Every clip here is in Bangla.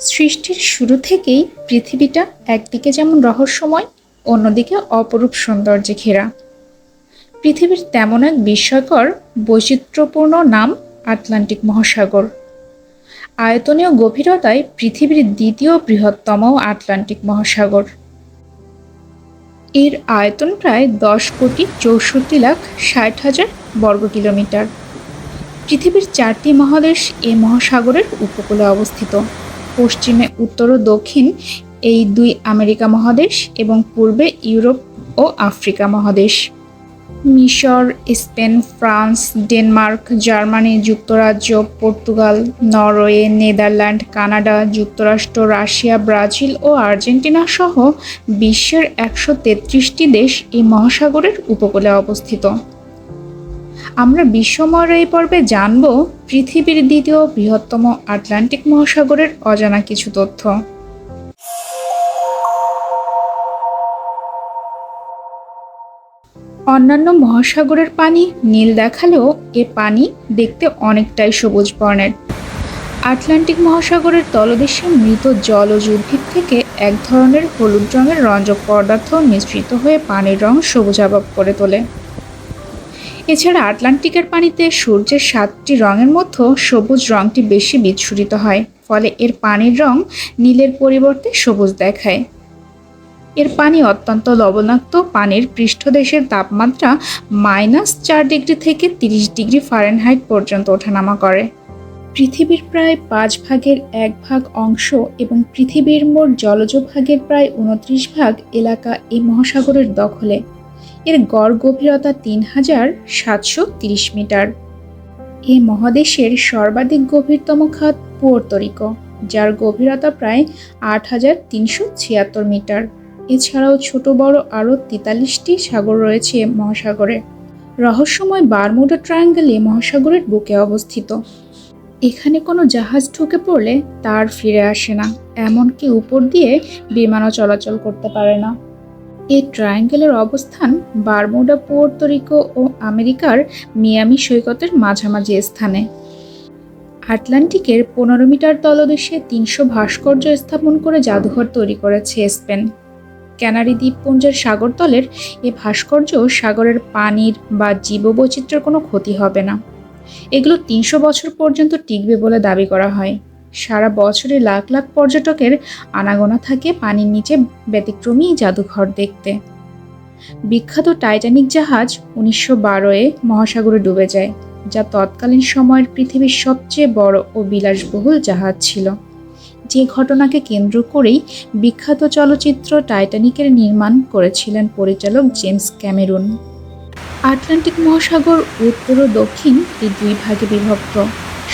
সৃষ্টির শুরু থেকেই পৃথিবীটা একদিকে যেমন রহস্যময়, অন্যদিকে অপরূপ সৌন্দর্যে ঘেরা। পৃথিবীর তেমন এক বিস্ময়কর, বৈচিত্র্যপূর্ণ নাম আটলান্টিক মহাসাগর। আয়তনীয় গভীরতায় পৃথিবীর দ্বিতীয় বৃহত্তম আটলান্টিক মহাসাগর। এর আয়তন প্রায় দশ কোটি চৌষট্টি লাখ ষাট হাজার বর্গ কিলোমিটার। পৃথিবীর চারটি মহাদেশ এ মহাসাগরের উপকূলে অবস্থিত। পশ্চিমে, উত্তর ও দক্ষিণ এই দুই আমেরিকা মহাদেশ এবং পূর্বে ইউরোপ ও আফ্রিকা মহাদেশ। মিশর, স্পেন, ফ্রান্স, ডেনমার্ক, জার্মানি, যুক্তরাজ্য, পর্তুগাল, নরওয়ে, নেদারল্যান্ড, কানাডা, যুক্তরাষ্ট্র, রাশিয়া, ব্রাজিল ও আর্জেন্টিনা সহ বিশ্বের একশো তেত্রিশটি দেশ এই মহাসাগরের উপকূলে অবস্থিত। আমরা বিশ্বময়ের এই পর্বে জানব পৃথিবীর দ্বিতীয় বৃহত্তম আটলান্টিক মহাসাগরের অজানা কিছু তথ্য। অন্যান্য মহাসাগরের পানি নীল দেখালেও এ পানি দেখতে অনেকটাই সবুজ বর্ণের। আটলান্টিক মহাসাগরের তলদেশে মৃত জলজ উদ্ভিদ থেকে এক ধরনের হলুদ রঙের রঞ্জক পদার্থ মিশ্রিত হয়ে পানির রং সবুজাবক করে তোলে। এছাড়া আটলান্টিকের পানিতে সূর্যের সাতটি রঙের মধ্যে সবুজ রঙটি বেশি বিচ্ছুরিত হয়, ফলে এর পানির রং নীলের পরিবর্তে সবুজ দেখায়। এর পানি অত্যন্ত লবণাক্ত, পানির পৃষ্ঠদেশের তাপমাত্রা মাইনাস চার ডিগ্রি থেকে তিরিশ ডিগ্রি ফারেনহাইট পর্যন্ত ওঠানামা করে। পৃথিবীর প্রায় পাঁচ ভাগের এক ভাগ অংশ এবং পৃথিবীর মোট জলজ ভাগের প্রায় উনত্রিশ ভাগ এলাকা এই মহাসাগরের দখলে। এর গড় গভীরতা তিন হাজার সাতশো তিরিশ মিটার। এ মহাদেশের সর্বাধিক গভীরতম খাত পুয়ের্তো যার গভীরতা প্রায় আট হাজার তিনশো ছিয়াত্তর মিটার। এছাড়াও ছোট বড় আরও তেতাল্লিশটি সাগর রয়েছে মহাসাগরে। রহস্যময় বারমুডা ট্রায়াঙ্গেল মহাসাগরের বুকে অবস্থিত। এখানে কোনো জাহাজ ঢুকে পড়লে তার ফিরে আসে না, এমনকি উপর দিয়ে বিমানও চলাচল করতে পারে না। এই ট্রায়াঙ্গেলের অবস্থান বারমুডা পোর্তরিকো ও আমেরিকার মিয়ামি সৈকতের মাঝামাঝি স্থানে। আটলান্টিকের পনেরো মিটার তলদেশে তিনশো ভাস্কর্য স্থাপন করে জাদুঘর তৈরি করেছে স্পেন। ক্যানারি দ্বীপপুঞ্জের সাগরতলের এ ভাস্কর্য সাগরের পানির বা জীববৈচিত্র্যের কোনো ক্ষতি হবে না। এগুলো তিনশো বছর পর্যন্ত টিকবে বলে দাবি করা হয়। সারা বছরে লাখ লাখ পর্যটকের আনাগোনা থাকে পানির নিচে ব্যতিক্রমী জাদুঘর দেখতে। বিখ্যাত টাইটানিক জাহাজ উনিশশো বারোয় মহাসাগরে ডুবে যায়, যা তৎকালীন সময়ের পৃথিবীর সবচেয়ে বড় ও বিলাসবহুল জাহাজ ছিল। যে ঘটনাকে কেন্দ্র করেই বিখ্যাত চলচ্চিত্র টাইটানিকের নির্মাণ করেছিলেন পরিচালক জেমস ক্যামেরুন। আটলান্টিক মহাসাগর উত্তর ও দক্ষিণ এই দুই ভাগে বিভক্ত।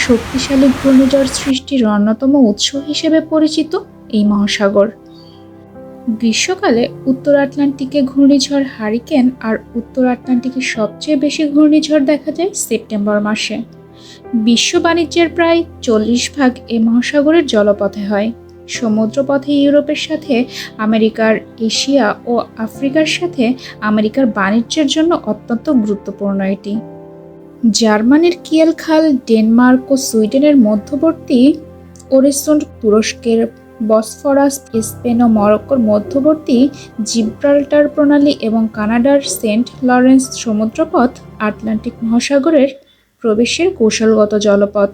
শক্তিশালী ঘূর্ণিঝড় সৃষ্টির অন্যতম উৎস হিসেবে পরিচিত এই মহাসাগর। গ্রীষ্মকালে উত্তর আটলান্টিকে ঘূর্ণিঝড় হারিকেন আর উত্তর আটলান্টিকে সবচেয়ে বেশি ঘূর্ণিঝড় দেখা যায় সেপ্টেম্বর মাসে। বিশ্ব বাণিজ্যের প্রায় চল্লিশ ভাগ এ মহাসাগরের জলপথে হয়। সমুদ্রপথে ইউরোপের সাথে, আমেরিকার এশিয়া ও আফ্রিকার সাথে আমেরিকার বাণিজ্যের জন্য অত্যন্ত গুরুত্বপূর্ণ এটি। জার্মানির কিয়েল খাল ডেনমার্ক ও সুইডেনের মধ্যবর্তী ওরেসুন্ড তুরস্কের বসফরাস, স্পেন ও মরক্কোর মধ্যবর্তী জিব্রাল্টার প্রণালী এবং কানাডার সেন্ট লরেন্স সমুদ্রপথ আটলান্টিক মহাসাগরের প্রবেশের কৌশলগত জলপথ।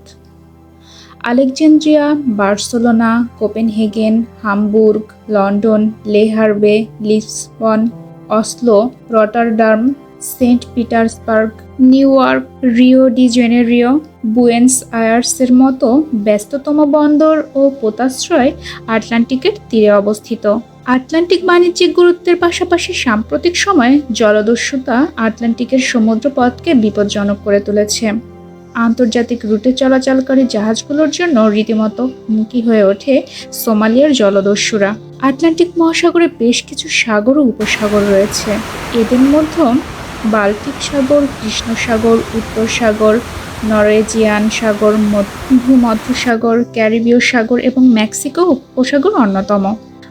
Alexandria, Barcelona, Copenhagen, Hamburg, London Le Havre Lisbon, Oslo Rotterdam Saint Petersburg, New York, Rio de Janeiro, Buenos আয়ার্সের মতো ব্যস্ততম বন্দর ও পোতাশ্রয় আটলান্টিকের তীরে অবস্থিত। আটলান্টিক বাণিজ্যিক গুরুত্বের পাশাপাশি সাম্প্রতিক সময়ে জলদস্যুতা আটলান্টিকের সমুদ্রপথকে বিপজ্জনক করে তুলেছে। আন্তর্জাতিক রুটে চলাচলকারী জাহাজগুলোর জন্য রীতিমতো হুমকি হয়ে ওঠে সোমালিয়ার জলদস্যুরা। আটলান্টিক মহাসাগরে বেশ কিছু সাগর ও উপসাগর রয়েছে। এদের মধ্যে বাল্টিক সাগর কৃষ্ণ সাগর উত্তর সাগর নরওয়েজিয়ান সাগর ভূমধ্য সাগর ক্যারিবীয় সাগর এবং মেক্সিকো উপসাগর অন্যতম।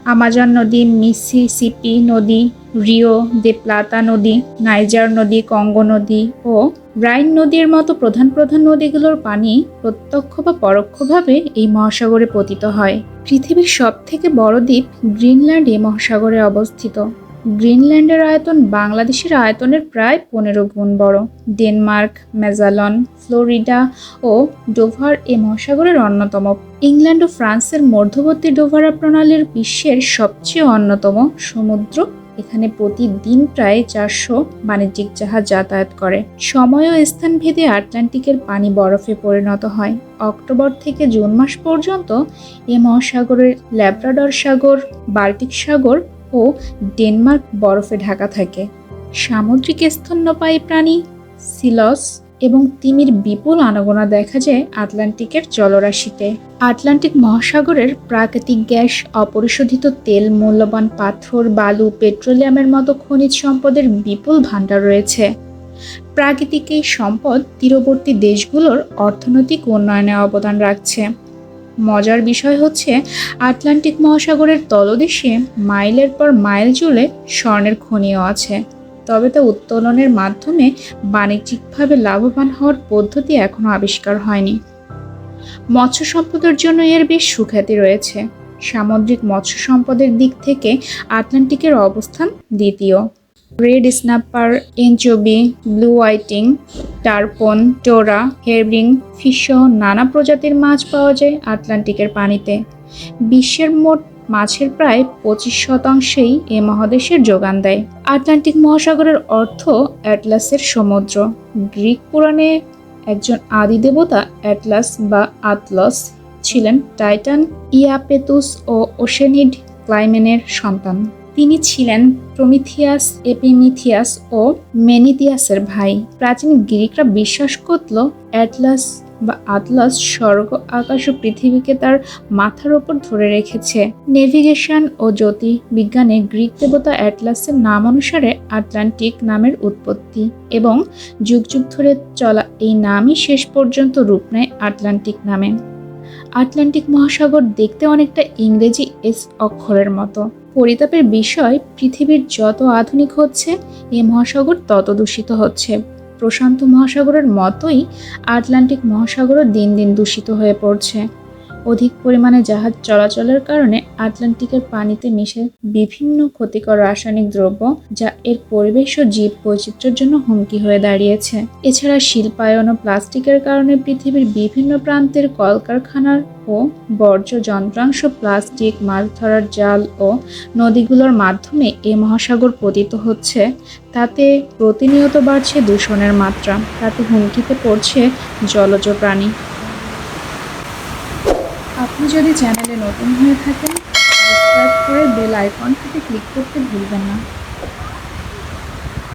আমাজন নদী, মিসিসিপি নদী, রিও দে প্লাতা নদী, নাইজার নদী, কঙ্গো নদী ও রাইন নদীর মতো প্রধান প্রধান নদীগুলোর পানি প্রত্যক্ষ বা পরোক্ষভাবে এই মহাসাগরে পতিত হয়। পৃথিবীর সবথেকে বড় দ্বীপ গ্রিনল্যান্ড এই মহাসাগরে অবস্থিত। গ্রিনল্যান্ডের আয়তন বাংলাদেশের আয়তনের প্রায় পনেরো গুণ বড়। ডেনমার্ক মেজালন ফ্লোরিডা ও ডোভার এ মহাসাগরের অন্যতম। ইংল্যান্ড ও ফ্রান্সের মধ্যবর্তী ডোভারা প্রণালীর বিশ্বের সবচেয়ে অন্যতম সমুদ্র। এখানে প্রতিদিন প্রায় চারশো বাণিজ্যিক জাহাজ যাতায়াত করে। সময় ও স্থান ভেদে আটলান্টিকের পানি বরফে পরিণত হয়। অক্টোবর থেকে জুন মাস পর্যন্ত এ মহাসাগরের ল্যাব্রাডর সাগর, বাল্টিক সাগর ও ডেনমার্ক বরফে ঢাকা থাকে। সামুদ্রিক স্তন্যপায়ী প্রাণী সিলস এবং তিমির বিপুল আনাগোনা দেখা যায় আটলান্টিকের জলরাশিতে। আটলান্টিক মহাসাগরের প্রাকৃতিক গ্যাস, অপরিশোধিত তেল মূল্যবান পাথর, বালু, পেট্রোলিয়ামের মতো খনিজ সম্পদের বিপুল ভাণ্ডার রয়েছে। প্রাকৃতিক এই সম্পদ তীরবর্তী দেশগুলোর অর্থনৈতিক উন্নয়নে অবদান রাখছে। মজার বিষয় হচ্ছে, আটলান্টিক মহাসাগরের তলদেশে মাইলের পর মাইল জুড়ে স্বর্ণের খনিও আছে। তবে তা উত্তোলনের মাধ্যমে বাণিজ্যিকভাবে লাভবান হওয়ার পদ্ধতি এখনও আবিষ্কার হয়নি। মৎস্য সম্পদের জন্য এর বেশ সুখ্যাতি রয়েছে। সামুদ্রিক মৎস্য সম্পদের দিক থেকে আটলান্টিকের অবস্থান দ্বিতীয়। Red snapper anchovy blue whiting, tarpon, টোরা হেরবিং ফিশ সহ নানা প্রজাতির মাছ পাওয়া যায় আটলান্টিকের পানিতে। বিশ্বের মোট মাছের প্রায় পঁচিশ শতাংশেই এ মহাদেশের যোগান দেয়। আটলান্টিক মহাসাগরের অর্থ অ্যাটলাসের সমুদ্র। গ্রিক পুরাণে একজন আদি দেবতা অ্যাটলাস বা আতলস ছিলেন টাইটান, ইয়াপেতুস ও ওশেনিড ক্লাইমেনের সন্তান। তিনি ছিলেন প্রমিথিয়াস এপিমিথিয়াস ও মেনিথিয়াসের ভাই। প্রাচীন গ্রিকরা বিশ্বাস করত অ্যাটলাস বা আতলাস স্বর্গ, আকাশ ও পৃথিবীকে তার মাথার ওপর ধরে রেখেছে। নেভিগেশন ও জ্যোতি বিজ্ঞানে গ্রিক দেবতা অ্যাটলাসের নাম অনুসারে আটলান্টিক নামের উৎপত্তি এবং যুগ যুগ ধরে চলা এই নামই শেষ পর্যন্ত রূপ নেয় আটলান্টিক নামে। আটলান্টিক মহাসাগর দেখতে অনেকটা ইংরেজি এস অক্ষরের মতো। পরিতাপের বিষয় পৃথিবীর যত আধুনিক হচ্ছে, এই মহাসাগর তত দূষিত হচ্ছে। প্রশান্ত মহাসাগরের মতোই আটলান্টিক মহাসাগরও দিন দিন দূষিত হয়ে পড়ছে। অধিক পরিমাণে জাহাজ চলাচলের কারণে আটলান্টিকের পানিতে মিশে বিভিন্ন ক্ষতিকর রাসায়নিক দ্রব্য যা এর পরিবেশ ও জীব বৈচিত্র্যের জন্য হুমকি হয়ে দাঁড়িয়েছে। এছাড়া শিল্পায়ন ও প্লাস্টিকের কারণে পৃথিবীর বিভিন্ন প্রান্তের কলকারখানার ও বর্জ্য যন্ত্রাংশ প্লাস্টিক, মাছ ধরার জাল ও নদীগুলোর মাধ্যমে এ মহাসাগর পতিত হচ্ছে। তাতে প্রতিনিয়ত বাড়ছে দূষণের মাত্রা। তাতে হুমকিতে পড়ছে জলজ প্রাণী। আপনি যদি চ্যানেলে নতুন হয়ে থাকেন সাবস্ক্রাইব করে বেল আইকনটিতে ক্লিক করতে ভুলবেন না।